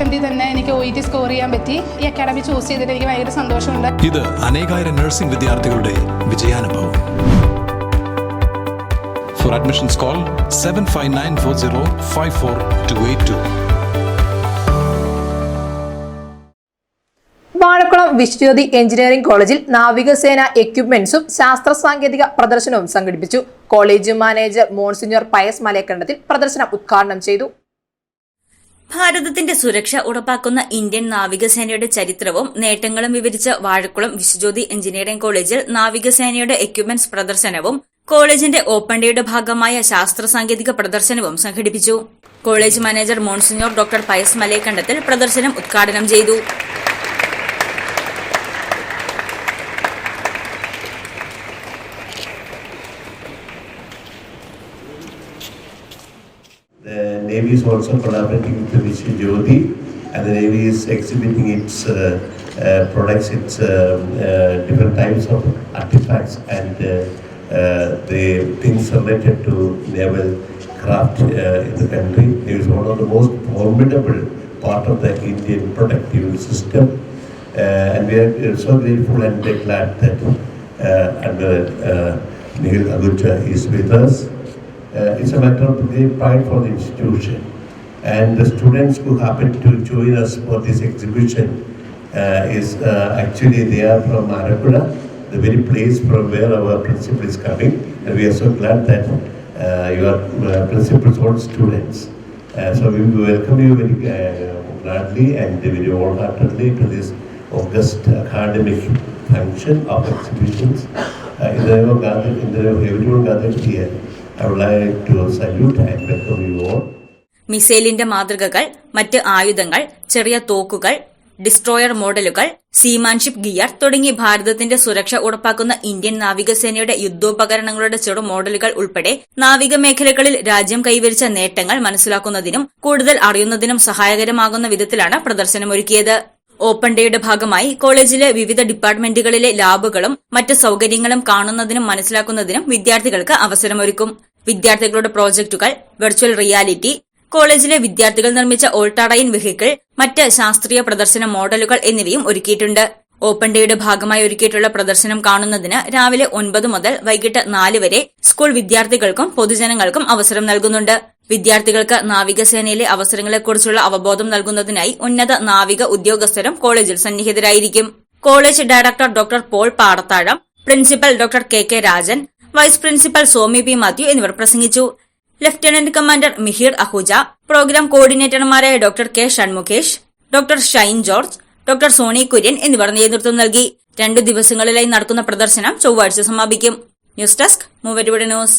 അറ്റംപ്റ്റിൽ തന്നെ എനിക്ക് O E T score ചെയ്യാൻ പറ്റി. ഈ അക്കാഡമി ചൂസ് ചെയ്തിട്ട് എനിക്ക് ഭയങ്കര സന്തോഷമുണ്ട്. ഇത് അനേകായിരം നഴ്സിംഗ് വിദ്യാർത്ഥികളുടെ വിജയാനുഭവം. For admissions call seven five nine four zero five four two eight two Vazhakulam Viswajyothi engineering കോളേജിൽ നാവികസേന എക്യുപ്മെന്റ്സും ശാസ്ത്ര സാങ്കേതിക പ്രദർശനവും സംഘടിപ്പിച്ചു. College manager monsignor Pius Malayakandathil പ്രദർശനം ഉദ്ഘാടനം ചെയ്തു. ഭാരതത്തിന്റെ സുരക്ഷ ഉറപ്പാക്കുന്ന ഇന്ത്യൻ നാവികസേനയുടെ ചരിത്രവും നേട്ടങ്ങളും വിവരിച്ച വാഴക്കുളം വിശ്വജ്യോതി എഞ്ചിനീയറിംഗ് കോളേജിൽ നാവികസേനയുടെ എക്യുപ്മെന്റ്സ് പ്രദർശനവും കോളേജിന്റെ ഓപ്പൺ ഡേയുടെ ഭാഗമായ ശാസ്ത്ര സാങ്കേതിക പ്രദർശനവും സംഘടിപ്പിച്ചു. College manager monsignor doctor Pius Malayakandathil പ്രദർശനം ഉദ്ഘാടനം ചെയ്തു. Navy is also collaborating with the Vision Jyoti, and the Navy is exhibiting its uh, uh, products, its um, uh, different types of artifacts and the things related to naval craft in the country. It is one of the most formidable part of the Indian protective system, and we are so grateful and glad that uh, Admiral uh, Agucha is with us. Uh, it's a matter of great pride for the institution. And the students who happen to join us for this exhibition uh, is uh, actually they are from Arakuda, the very place from where our principal is coming. And we are so glad that your principal's own students. So we welcome you very gladly and very wholeheartedly to this August academic function of exhibitions. Uh, in the name of everyone gathered here, മിസൈലിന്റെ മാതൃകകൾ മറ്റ് ആയുധങ്ങൾ ചെറിയ തോക്കുകൾ destroyer മോഡലുകൾ സീമാൻഷിപ്പ് gear തുടങ്ങി ഭാരതത്തിന്റെ സുരക്ഷ ഉറപ്പാക്കുന്ന ഇന്ത്യൻ നാവികസേനയുടെ യുദ്ധോപകരണങ്ങളുടെ ചെറു മോഡലുകൾ ഉൾപ്പെടെ നാവിക മേഖലകളിൽ രാജ്യം കൈവരിച്ച നേട്ടങ്ങൾ മനസ്സിലാക്കുന്നതിനും കൂടുതൽ അറിയുന്നതിനും സഹായകരമാകുന്ന വിധത്തിലാണ് പ്രദർശനമൊരുക്കിയത്. ഓപ്പൺ ഡേയുടെ ഭാഗമായി കോളേജിലെ വിവിധ ഡിപ്പാർട്ട്മെന്റുകളിലെ ലാബുകളും മറ്റ് സൌകര്യങ്ങളും കാണുന്നതിനും മനസ്സിലാക്കുന്നതിനും വിദ്യാർത്ഥികൾക്ക് അവസരമൊരുക്കും. വിദ്യാർത്ഥികളുടെ പ്രോജക്റ്റുകൾ വെർച്വൽ റിയാലിറ്റി കോളേജിലെ വിദ്യാർത്ഥികൾ നിർമ്മിച്ച ഓൾട്ടാറൈൻ വെഹിക്കിൾ മറ്റ് ശാസ്ത്രീയ പ്രദർശന മോഡലുകൾ എന്നിവയും ഒരുക്കിയിട്ടുണ്ട്. ഓപ്പൺ ഡേയുടെ ഭാഗമായി ഒരുക്കിയിട്ടുള്ള പ്രദർശനം കാണുന്നതിന് രാവിലെ ഒൻപത് മുതൽ വൈകിട്ട് നാല് വരെ സ്കൂൾ വിദ്യാർത്ഥികൾക്കും പൊതുജനങ്ങൾക്കും അവസരം നൽകുന്നുണ്ട്. വിദ്യാർത്ഥികൾക്ക് നാവികസേനയിലെ അവസരങ്ങളെക്കുറിച്ചുള്ള അവബോധം നൽകുന്നതിനായി ഉന്നത നാവിക ഉദ്യോഗസ്ഥരും കോളേജിൽ സന്നിഹിതരായിരിക്കും. College director doctor Paul Padathazham principal doctor K K Rajan vice principal Somy P Mathew എന്നിവർ പ്രസംഗിച്ചു. Lieutenant commander Mihir Ahuja programme കോർഡിനേറ്റർമാരായ doctor K Shanmukhesh doctor Shine George doctor Sony Kurian എന്നിവർ നേതൃത്വം നൽകി. രണ്ടു ദിവസങ്ങളിലായി നടക്കുന്ന പ്രദർശനം ചൊവ്വാഴ്ച സമാപിക്കും. ന്യൂസ് ഡെസ്ക് മൂവരുടെ ന്യൂസ്.